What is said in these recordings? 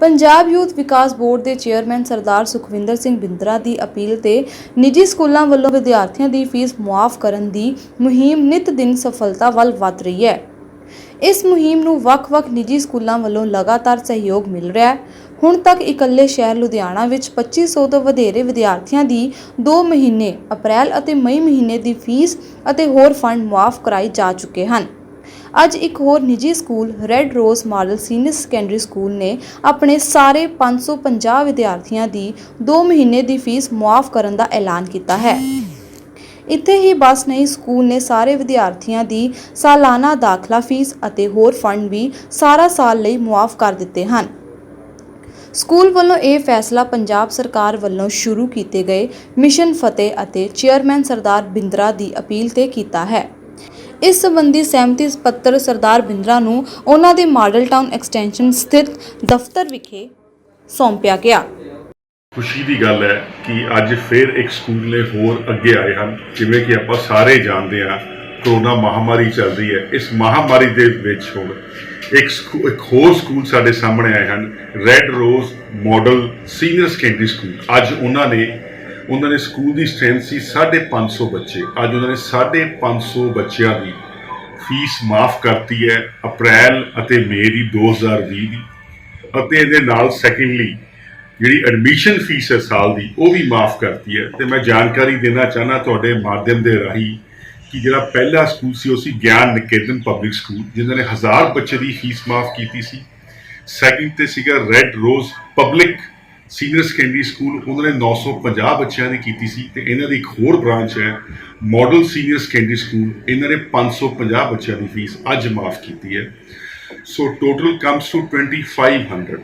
Punjab youth ਵਿਕਾਸ board ਦੇ chairman Sardar Sukhwinder Singh Bindra ਦੀ appeal ਤੇ ਨਿੱਜੀ ਸਕੂਲਾਂ ਵੱਲੋਂ ਵਿਦਿਆਰਥੀਆਂ ਦੀ ਫੀਸ ਮੁਆਫ ਕਰਨ ਦੀ ਮੁਹਿੰਮ ਨਿਤ ਦਿਨ ਸਫਲਤਾ ਵੱਲ ਵਧ ਰਹੀ ਹੈ। ਇਸ ਮੁਹਿੰਮ ਨੂੰ ਵੱਖ-ਵੱਖ ਨਿੱਜੀ ਸਕੂਲਾਂ ਵੱਲੋਂ ਲਗਾਤਾਰ ਸਹਿਯੋਗ ਮਿਲ ਰਿਹਾ ਹੈ। ਹੁਣ ਤੱਕ ਇਕੱਲੇ ਸ਼ਹਿਰ ਲੁਧਿਆਣਾ ਵਿੱਚ 2500 ਤੋਂ ਵਧੇਰੇ ਵਿਦਿਆਰਥੀਆਂ ਦੀ 2 ਮਹੀਨੇ, ਅਪ੍ਰੈਲ ਅਤੇ ਮਈ ਮਹੀਨੇ ਦੀ ਫੀਸ ਅਤੇ ਹੋਰ ਫੰਡ ਮੁਆਫ ਕਰਾਏ ਜਾ ਚੁੱਕੇ ਹਨ। ਅੱਜ ਇੱਕ ਹੋਰ ਨਿੱਜੀ school red rose model senior secondary school ਨੇ ਆਪਣੇ ਸਾਰੇ 550 ਵਿਦਿਆਰਥੀਆਂ ਦੀ 2 ਮਹੀਨੇ ਦੀ ਫੀਸ ਮੁਆਫ ਕਰਨ ਦਾ ਐਲਾਨ ਕੀਤਾ ਹੈ। ਇੱਥੇ ਹੀ ਬਸ ਨਹੀਂ, ਸਕੂਲ ਨੇ ਸਾਰੇ ਵਿਦਿਆਰਥੀਆਂ ਦੀ ਸਾਲਾਨਾ ਦਾਖਲਾ ਫੀਸ ਅਤੇ ਹੋਰ ਫੰਡ ਵੀ ਸਾਰਾ ਸਾਲ ਲਈ ਮੁਆਫ ਕਰ ਦਿੱਤੇ ਹਨ। ਸਕੂਲ ਵੱਲੋਂ ਇਹ ਫੈਸਲਾ ਪੰਜਾਬ ਸਰਕਾਰ ਵੱਲੋਂ ਸ਼ੁਰੂ ਕੀਤੇ ਗਏ ਮਿਸ਼ਨ ਫਤਿਹ ਅਤੇ ਚੇਅਰਮੈਨ ਸਰਦਾਰ ਬਿੰਦਰਾ ਦੀ ਅਪੀਲ ਤੇ ਕੀਤਾ ਹੈ। ਇਸ ਸੰਬੰਧੀ ਸਹਿਮਤੀ ਪੱਤਰ ਸਰਦਾਰ ਬਿੰਦਰਾ ਨੂੰ ਉਹਨਾਂ ਦੇ ਮਾਡਲ ਟਾਊਨ ਐਕਸਟੈਂਸ਼ਨ ਸਥਿਤ ਦਫ਼ਤਰ ਵਿਖੇ ਸੌਂਪਿਆ ਗਿਆ। ਖੁਸ਼ੀ ਦੀ ਗੱਲ ਹੈ ਕਿ ਅੱਜ ਫਿਰ ਇੱਕ ਸਕੂਲ ਨੇ ਹੋਰ ਅੱਗੇ ਆਏ ਹਨ, ਜਿਵੇਂ ਕਿ ਆਪਾਂ ਸਾਰੇ ਜਾਣਦੇ ਹਾਂ, ਕਰੋਨਾ ਮਹਾਮਾਰੀ ਚੱਲ ਰਹੀ ਹੈ। ਇਸ ਮਹਾਮਾਰੀ ਦੇ ਵਿੱਚ ਹੁਣ ਇੱਕ ਇੱਕ ਹੋਰ ਸਕੂਲ ਸਾਡੇ ਸਾਹਮਣੇ ਆਏ ਹਨ red rose model senior secondary school ਅੱਜ ਉਹਨਾਂ ਨੇ ਉਹਨਾਂ ਨੇ ਸਕੂਲ ਦੀ ਸਟਰੈਂਥ ਸੀ 550 ਬੱਚੇ। ਅੱਜ ਉਹਨਾਂ ਨੇ 550 ਬੱਚਿਆਂ ਦੀ ਫੀਸ ਮਾਫ ਕਰਤੀ ਹੈ। ਅਪ੍ਰੈਲ ਅਤੇ ਮਈ ਦੀ 2020 ਦੀ ਅਤੇ ਇਹਦੇ ਨਾਲ ਸੈਕੰਡਲੀ ਜਿਹੜੀ ਐਡਮਿਸ਼ਨ ਫੀਸ ਹੈ ਸਾਲ ਦੀ, ਉਹ ਵੀ ਮਾਫ ਕਰਤੀ ਹੈ। ਤੇ ਮੈਂ ਜਾਣਕਾਰੀ ਦੇਣਾ ਚਾਹਨਾ ਤੁਹਾਡੇ ਮਾਧਿਅਮ ਦੇ ਰਾਹੀਂ ਕਿ ਜਿਹੜਾ ਪਹਿਲਾ ਸਕੂਲ ਸੀ, ਉਹ ਸੀ ਗਿਆਨ ਨਿਕੇਤਨ ਪਬਲਿਕ ਸਕੂਲ ਜਿਨ੍ਹਾਂ ਨੇ 1000 ਬੱਚੇ ਦੀ ਫੀਸ ਮਾਫ ਕੀਤੀ ਸੀ। ਸੈਕਿੰਡ ਤੇ ਸੀਗਾ red rose public senior secondary school ਉਹਨਾਂ ਨੇ 950 ਬੱਚਿਆਂ ਦੀ ਕੀਤੀ ਸੀ ਤੇ ਇਹਨਾਂ ਦੀ ਇੱਕ ਹੋਰ ਬ੍ਰਾਂਚ ਹੈ ਮਾਡਲ ਸੀਨੀਅਰ ਸੈਕੰਡਰੀ ਸਕੂਲ ਇਹਨਾਂ ਨੇ 550 ਬੱਚਿਆਂ ਦੀ ਫੀਸ ਅੱਜ ਮਾਫ ਕੀਤੀ ਹੈ। ਸੋ ਟੋਟਲ ਕਮਸ ਟੂ 2500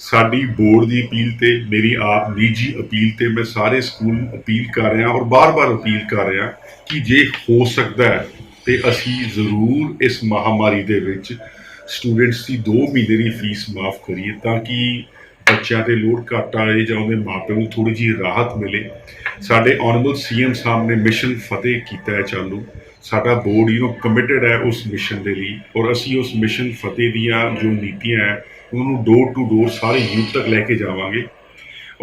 ਸਾਡੀ ਬੋਰਡ ਦੀ ਅਪੀਲ ਤੇ ਮੇਰੀ ਆਪ ਨਿੱਜੀ ਅਪੀਲ ਤੇ ਮੈਂ ਸਾਰੇ ਸਕੂਲ ਨੂੰ ਅਪੀਲ ਕਰ ਰਿਹਾ ਔਰ ਬਾਰ-ਬਾਰ ਅਪੀਲ ਕਰ ਰਿਹਾ ਕਿ ਜੇ ਹੋ ਸਕਦਾ ਹੈ ਤੇ ਅਸੀਂ ਜ਼ਰੂਰ ਇਸ ਮਹਾਮਾਰੀ ਦੇ ਵਿੱਚ ਸਟੂਡੈਂਟਸ ਦੀ 2 ਮਹੀਨੇ ਦੀ ਫੀਸ ਮਾਫ ਕਰੀਏ ਤਾਂ ਕਿ ਬੱਚਿਆਂ ਤੇ ਲੋਡ ਘੱਟ ਆਏ ਜਾਂ ਉਹਦੇ ਮਾਪਿਆਂ ਨੂੰ ਥੋੜੀ ਜਿਹੀ ਰਾਹਤ ਮਿਲੇ, ਸਾਡੇ ਆਨਰੇਬਲ ਸੀਐਮ ਸਾਹਿਬ ਨੇ ਮਿਸ਼ਨ ਫਤਿਹ ਕੀਤਾ ਹੈ ਚਾਲੂ। ਸਾਡਾ ਬੋਰਡ ਯੂ نو ਕਮਿਟਡ ਹੈ ਉਸ ਮਿਸ਼ਨ ਦੇ ਲਈ ਔਰ ਅਸੀਂ ਉਸ ਮਿਸ਼ਨ ਫਤਿਹ ਦੀਆਂ ਜੋ ਨੀਤੀਆਂ ਹੈ, ਉਹਨੂੰ ਡੋਰ ਟੂ ਡੋਰ ਸਾਰੇ ਯੂਥ ਤੱਕ ਲੈ ਕੇ ਜਾਵਾਂਗੇ।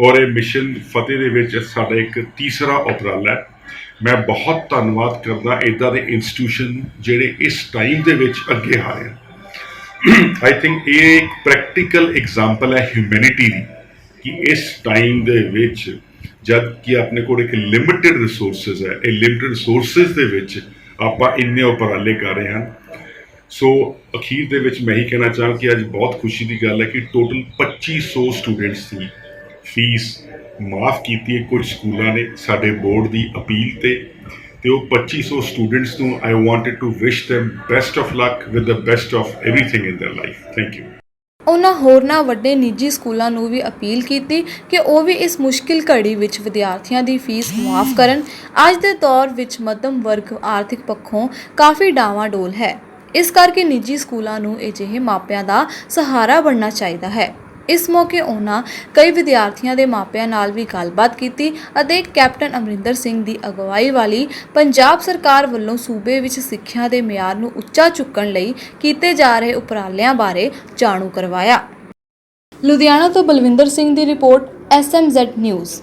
ਔਰ ਇਹ ਮਿਸ਼ਨ ਫਤਿਹ ਦੇ ਵਿੱਚ ਸਾਡਾ ਇੱਕ ਤੀਸਰਾ ਉਪਰਾਲਾ ਹੈ। ਮੈਂ ਬਹੁਤ ਧੰਨਵਾਦ ਕਰਦਾ ਇਦਾਂ ਦੇ ਇੰਸਟੀਟਿਊਸ਼ਨ ਜਿਹੜੇ ਇਸ ਟਾਈਮ ਦੇ ਵਿੱਚ ਅੱਗੇ ਆ ਰਹੇ ਹਨ। ਆਈ ਥਿੰਕ ਇਹ ਇੱਕ ਪ੍ਰੈਕਟੀਕਲ ਐਗਜ਼ਾਮਪਲ ਹੈ ਹਿਊਮੈਨਿਟੀ ਦੀ, ਕਿ ਇਸ ਟਾਈਮ ਦੇ ਵਿੱਚ ਜਦ ਕਿ ਆਪਣੇ ਕੋਲ ਇੱਕ ਲਿਮਿਟਿਡ ਰਿਸੋਰਸਸ ਹੈ, ਇਹ ਲਿਮਿਟਿਡ ਰਿਸੋਰਸਸ ਦੇ ਵਿੱਚ ਆਪਾਂ ਇੰਨੇ ਉਪਰਾਲੇ ਕਰ ਰਹੇ ਹਾਂ। ਸੋ ਅਖੀਰ ਦੇ ਵਿੱਚ ਮੈਂ ਹੀ ਕਹਿਣਾ ਚਾਹਾਂ ਕਿ ਅੱਜ ਬਹੁਤ ਖੁਸ਼ੀ ਦੀ ਗੱਲ ਹੈ ਕਿ ਟੋਟਲ 2500 ਸਟੂਡੈਂਟਸ ਦੀ ਫੀਸ ਮਾਫ ਕੀਤੀ ਹੈ। ਕੁਝ ਸਕੂਲਾਂ ਨੇ ਸਾਡੇ ਬੋਰਡ ਦੀ ਅਪੀਲ ਤੇ ਤੇ ਉਹ 2500 ਸਟੂਡੈਂਟਸ ਨੂੰ I wanted to wish them best of luck with the best of everything in their life. Thank you ਉਹਨਾਂ ਹੋਰਨਾਂ ਵੱਡੇ ਨਿੱਜੀ ਸਕੂਲਾਂ ਨੂੰ ਵੀ ਅਪੀਲ ਕੀਤੀ ਕਿ ਉਹ ਵੀ ਇਸ ਮੁਸ਼ਕਿਲ ਘੜੀ ਵਿੱਚ ਵਿਦਿਆਰਥੀਆਂ ਦੀ ਫੀਸ ਮੁਆਫ ਕਰਨ। ਅੱਜ ਦੇ ਦੌਰ ਵਿੱਚ ਮੱਧਮ ਵਰਗ ਆਰਥਿਕ ਪੱਖੋਂ ਕਾਫੀ ਡਾਵਾਂ ਡੋਲ ਹੈ। ਇਸ ਕਰਕੇ ਨਿੱਜੀ ਸਕੂਲਾਂ ਨੂੰ ਅਜਿਹੇ ਮਾਪਿਆਂ ਦਾ ਸਹਾਰਾ ਬਣਨਾ ਚਾਹੀਦਾ ਹੈ। ਇਸ ਮੌਕੇ ਉਹਨਾਂ ਕਈ ਵਿਦਿਆਰਥੀਆਂ ਦੇ ਮਾਪਿਆਂ ਨਾਲ ਵੀ ਗੱਲਬਾਤ ਕੀਤੀ ਅਤੇ ਕੈਪਟਨ ਅਮਰਿੰਦਰ ਸਿੰਘ ਦੀ ਅਗਵਾਈ ਵਾਲੀ ਪੰਜਾਬ ਸਰਕਾਰ ਵੱਲੋਂ ਸੂਬੇ ਵਿੱਚ ਸਿੱਖਿਆ ਦੇ ਮਿਆਰ ਨੂੰ ਉੱਚਾ ਚੁੱਕਣ ਲਈ ਕੀਤੇ ਜਾ ਰਹੇ ਉਪਰਾਲਿਆਂ ਬਾਰੇ ਜਾਣੂ ਕਰਵਾਇਆ। ਲੁਧਿਆਣਾ ਤੋਂ ਬਲਵਿੰਦਰ ਸਿੰਘ ਦੀ ਰਿਪੋਰਟ ਐਸਐਮਜ਼ੈਡ ਨਿਊਜ਼।